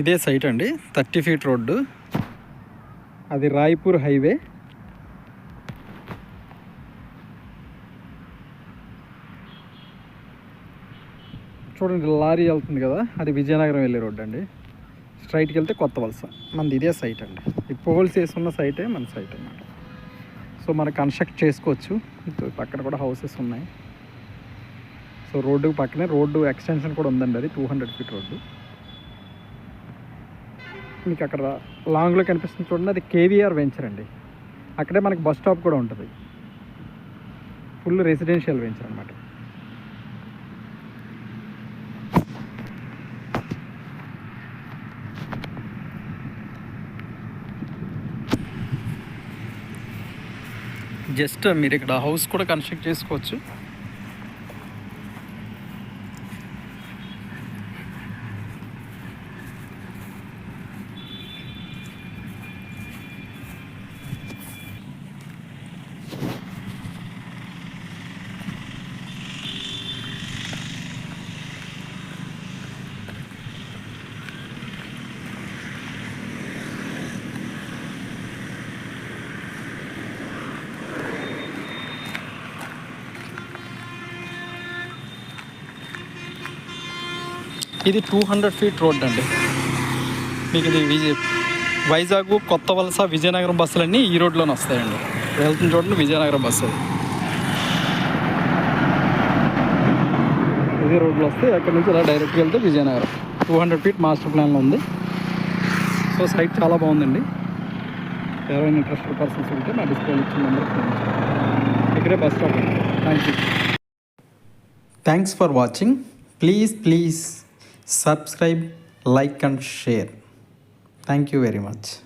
ఇదే సైట్ అండి thirty feet road. అది రాయ్పూర్ హైవే. చూడండి లారీ వెళ్తుంది కదా అది విజయనగరం వెళ్ళే రోడ్డు అండి. స్ట్రైట్కి వెళ్తే కొత్త వలస. మనది ఇదే సైట్ అండి. ఈ పోల్స్ వేసున్న సైటే మన సైట్ అన్నమాట. సో మనం కన్స్ట్రక్ట్ చేసుకోవచ్చు. పక్కన కూడా హౌసెస్ ఉన్నాయి. సో రోడ్డు పక్కనే రోడ్డు ఎక్స్టెన్షన్ కూడా ఉందండి అది టూ హండ్రెడ్ ఫీట్ రోడ్డు. మీకు అక్కడ లాంగ్లో కనిపిస్తుంది చూడండి అది కేవీఆర్ వెంచర్ అండి. అక్కడే మనకి బస్ స్టాప్ కూడా ఉంటుంది. ఫుల్ రెసిడెన్షియల్ వెంచర్ అనమాట జస్ట్ మీరు ఇక్కడ హౌస్ కూడా కన్స్ట్రక్ట్ చేసుకోవచ్చు. ఇది టూ హండ్రెడ్ ఫీట్ రోడ్ అండి. మీకు ఇది విజయ వైజాగ్ కొత్త వలస విజయనగరం బస్సులన్నీ ఈ రోడ్లోనే వస్తాయండి. వెళ్తున్న రోడ్లు విజయనగరం బస్సు ఇదే రోడ్లో వస్తే అక్కడ నుంచి ఇలా డైరెక్ట్గా వెళ్తే Vizianagaram. Two hundred feet master ప్లాన్లో ఉంది. సో సైట్ చాలా బాగుందండి. ఎవరైనా ఇంట్రెస్టెడ్ పర్సన్స్ ఉంటే నా డిస్కౌంట్ ఇచ్చిన నెంబర్ ఇక్కడే bus stop thank you thanks for watching. Please please. subscribe like and share. Thank you very much.